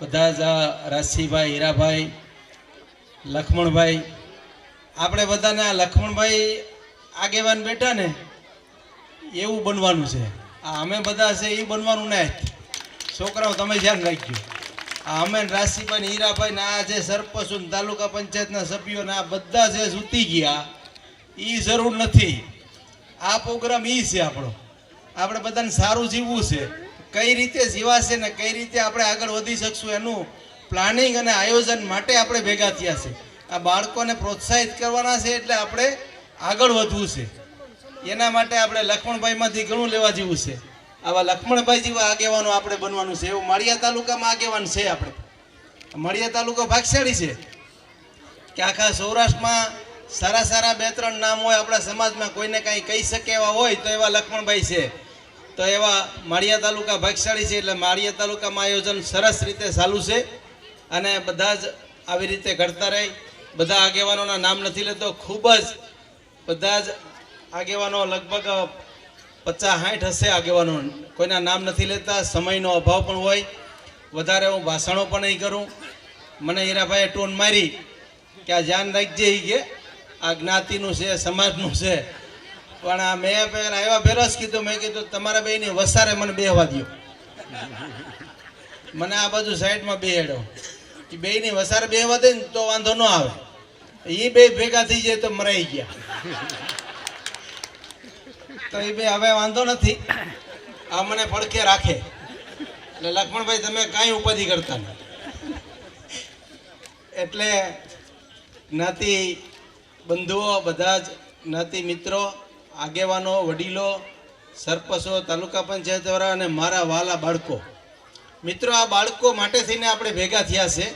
બધા જ રાશિભાઈ, હીરાભાઈ, લખમણભાઈ. આપણે બધાને આ લખમણભાઈ આગેવાન બેઠા ને, એવું બનવાનું છે. આ અમે બધા છે એ બનવાનું ને છોકરાઓ, તમે ધ્યાન રાખજો. આ અમે રાશિભાઈ હીરાભાઈ ને આ જે સરપંચો તાલુકા પંચાયતના સભ્યો ને આ બધા જે સૂતી ગયા એ જરૂર નથી. આ પ્રોગ્રામ એ છે આપણો. આપણે બધાને સારું જીવવું છે. કઈ રીતે જીવાશે ને કઈ રીતે આપણે આગળ વધી શકશું એનું પ્લાનિંગ અને આયોજન માટે આપણે ભેગા થયા છે. આ બાળકોને પ્રોત્સાહિત કરવાના છે એટલે આપણે આગળ વધવું છે. એના માટે આપણે લક્ષ્મણભાઈમાંથી ઘણું લેવા જેવું છે. આવા લક્ષ્મણભાઈ જેવા આગેવાનો આપણે બનવાનું છે. એવું માળિયા તાલુકામાં આગેવાન છે આપણે. માળિયા તાલુકો ભાગશાળી છે. કે આખા સૌરાષ્ટ્રમાં સારા સારા બે ત્રણ નામ હોય આપણા સમાજમાં કોઈને કાંઈ કહી શકે એવા હોય તો એવા લક્ષ્મણભાઈ છે. તો એવા માળિયા તાલુકા ભાગશાળી છે એટલે માળિયા તાલુકામાં આયોજન સરસ રીતે ચાલુ છે અને બધા જ આવી રીતે કરતા રહે. બધા આગેવાનોના નામ નથી લેતો, ખૂબ જ બધા જ આગેવાનો લગભગ પચાસ સાઠ હશે આગેવાનો. કોઈના નામ નથી લેતા, સમયનો અભાવ પણ હોય. વધારે હું ભાષણો પણ નહીં કરું. મને હીરાભાઈએ ટોન મારી કે આ ધ્યાન રાખજે કે આ જ્ઞાતિનું છે, સમાજનું છે. પણ આ મેં પહેલા આવ્યા પહેલા કીધું, મેં કીધું, તમારા બેની વસારે મને બેહવા દ્યો. મને આ બાજુ સાઈડમાં બેહાડ્યો એ બેયની વસારે બેહવા દે ને તો વાંધો ન આવે. એ બે ભેગા થઈ જાય તો મરાઈ ગયા. તો એ બે હવે વાંધો નથી. આ મને પડખે રાખે. એટલે લક્ષ્મણભાઈ તમે કાંઈ ઉપાધિ કરતા નહીં. એટલે જ્ઞાતિ બંધુઓ બધા જ જ્ઞાતિ મિત્રો આગેવાનો, વડીલો, સરપંચો, તાલુકા પંચાયતવાળા અને મારા વાલા બાળકો. મિત્રો, આ બાળકો માટે થઈને આપણે ભેગા થયા છે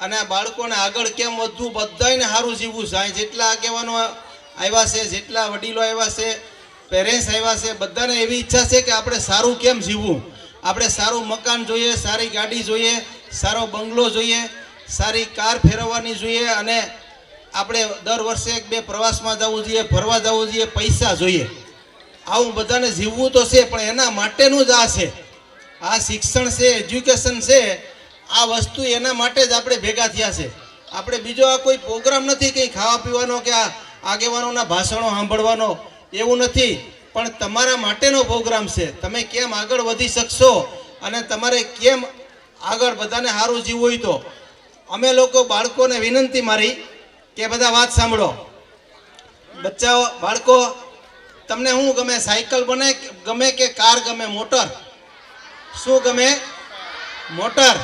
અને આ બાળકોને આગળ કેમ વધવું બધાને સારું જીવવું છે. અહીં જેટલા આગેવાનો આવ્યા છે, જેટલા વડીલો આવ્યા છે પેરેન્ટ્સ આવ્યા છે, બધાને એવી ઈચ્છા છે કે આપણે સારું કેમ જીવવું? આપણે સારું મકાન જોઈએ, સારી ગાડી જોઈએ, સારો બંગલો જોઈએ, સારી કાર ફેરવવાની જોઈએ અને આપણે દર વર્ષે એક બે પ્રવાસમાં જવું જોઈએ, ફરવા જવું જોઈએ, પૈસા જોઈએ. આવું બધાને જીવવું તો છે, પણ એના માટેનું જ આ છે. આ શિક્ષણ છે, એજ્યુકેશન છે, આ વસ્તુ એના માટે જ આપણે ભેગા થયા છે. આપણે બીજો આ કોઈ પ્રોગ્રામ નથી કંઈ ખાવા પીવાનો કે આ આગેવાનોના ભાષણો સાંભળવાનો, એવું નથી. પણ તમારા માટેનો પ્રોગ્રામ છે. તમે કેમ આગળ વધી શકશો અને તમારે કેમ આગળ બધાને સારું જીવવું હોય તો? અમે લોકો બાળકોને વિનંતી મારી કે બધા વાત સાંભળો. બચ્ચાઓ, બાળકો, તમને શું ગમે? સાયકલ બને ગમે કે કાર ગમે? મોટર? શું ગમે? મોટર.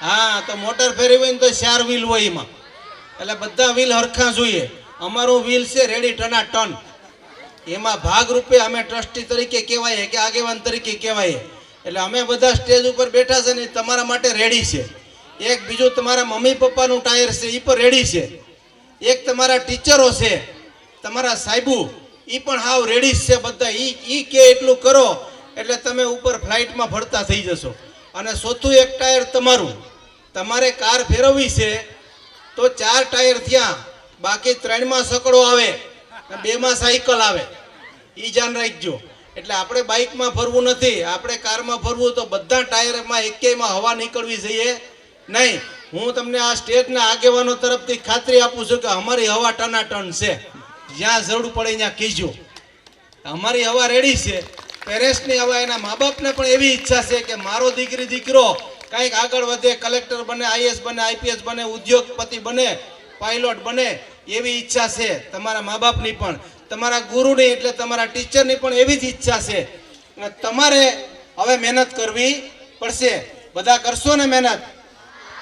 હા, તો મોટર ફેરવી હોય ને તો ચાર વ્હીલ હોય એમાં. એટલે બધા વ્હીલ હરખા જોઈએ. અમારું વ્હીલ છે રેડી ટના ટન. એમાં ભાગરૂપે અમે ટ્રસ્ટી તરીકે કહેવાય કે આગેવાન તરીકે કહેવાય એટલે અમે બધા સ્ટેજ ઉપર બેઠા છે ને તમારા માટે રેડી છે. એક બીજું તમારા મમ્મી પપ્પાનું ટાયર છે એ પણ રેડી છે. એક તમારા ટીચરો છે, તમારા સાહેબુ એ પણ હાવ રેડીસ છે બધા. એ એ કે એટલું કરો, એટલે તમે ઉપર ફ્લાઇટમાં ભરતા થઈ જશો. અને ચોથું એક ટાયર તમારું. તમારે કાર ફેરવવી છે, તો ચાર ટાયર થયા, બાકી ત્રણમાં સકડો આવે, અને બેમાં સાયકલ આવે. એ ધ્યાન રાખજો. એટલે આપણે બાઇકમાં ફરવું નથી, આપણે કારમાં ફરવું, તો બધા ટાયરમાં એકેયમાં હવા નીકળવી જોઈએ. નહીં. હું તમને આ સ્ટેટના આગેવાનો તરફથી ખાતરી આપું છું કે અમારી હવા ટનાટન છે. જ્યાં જરૂર પડે ત્યાં કીજો. અમારી હવા રેડી છે. પેરેન્ટ્સની હવા એના મા બાપને પણ એવી ઈચ્છા છે કે મારો દીકરી દીકરો કંઈક આગળ વધે, કલેક્ટર બને, આઈએસ બને, આઈપીએસ બને, ઉદ્યોગપતિ બને, પાયલોટ બને, એવી ઈચ્છા છે તમારા મા બાપની પણ. તમારા ગુરુની એટલે તમારા ટીચરની પણ એવી જ ઈચ્છા છે. અને તમારે હવે મહેનત કરવી પડશે. બધા કરશો ને મહેનત?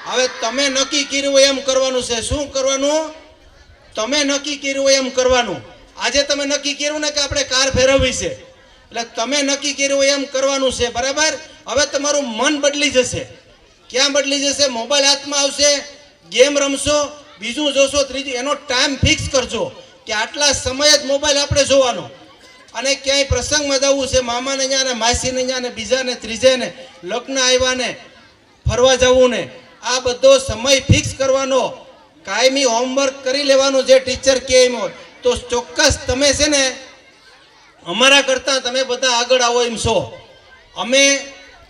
હવે તમે નક્કી કર્યું એમ કરવાનું છે. શું કરવાનું? તમે નક્કી કર્યું એમ કરવાનું. આજે તમે નક્કી કર્યું ને કે આપણે કાર ફેરવવી છે. એટલે તમે નક્કી કર્યું હોય એમ કરવાનું છે, બરાબર? હવે તમારું મન બદલી જશે. ક્યાં બદલી જશે? મોબાઈલ હાથમાં આવશે, ગેમ રમશો, બીજું જોશો, ત્રીજું, એનો ટાઈમ ફિક્સ કરજો કે આટલા સમય જ મોબાઈલ આપણે જોવાનો. અને ક્યાંય પ્રસંગમાં જવું છે, મામાને ત્યાં ને માસીને ત્યાં ને બીજાને, ત્રીજેને, લગ્ન આવ્યા ને ફરવા જવું ને આ બધો સમય ફિક્સ કરવાનો, કાયમી હોમવર્ક કરી લેવાનું જે ટીચર કહે એમ હોય, તો ચોક્કસ તમે છે ને અમારા કરતાં તમે બધા આગળ આવો એમ છો. અમે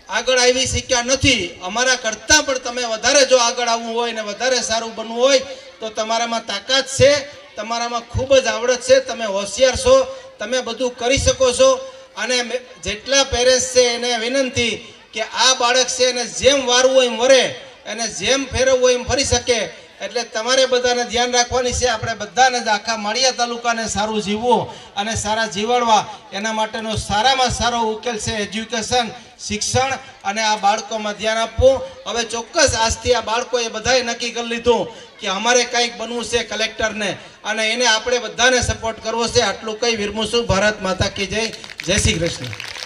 આગળ આવી શીખ્યા નથી. અમારા કરતાં પણ તમે વધારે જો આગળ આવવું હોય ને વધારે સારું બનવું હોય, તો તમારામાં તાકાત છે, તમારામાં ખૂબ જ આવડત છે, તમે હોશિયાર છો, તમે બધું કરી શકો છો. અને જેટલા પેરેન્ટ્સ છે એને વિનંતી કે આ બાળક છે એને જેમ વારવું એમ વરે અને જેમ ફેરવવું એમ ફરી શકે. એટલે તમારે બધાને ધ્યાન રાખવાની છે, આપણે બધાને જ આખા માળિયા તાલુકાને સારું જીવવું અને સારા જીવાડવા. એના માટેનો સારામાં સારો ઉકેલ છે એજ્યુકેશન, શિક્ષણ અને આ બાળકોમાં ધ્યાન આપવું. હવે ચોક્કસ આજથી આ બાળકોએ બધાએ નક્કી કરી લીધું કે અમારે કંઈક બનવું છે કલેક્ટરને અને એને આપણે બધાને સપોર્ટ કરવો છે. આટલું કંઈ વિરમું છું ભારત માતા કી જય. જય શ્રી કૃષ્ણ.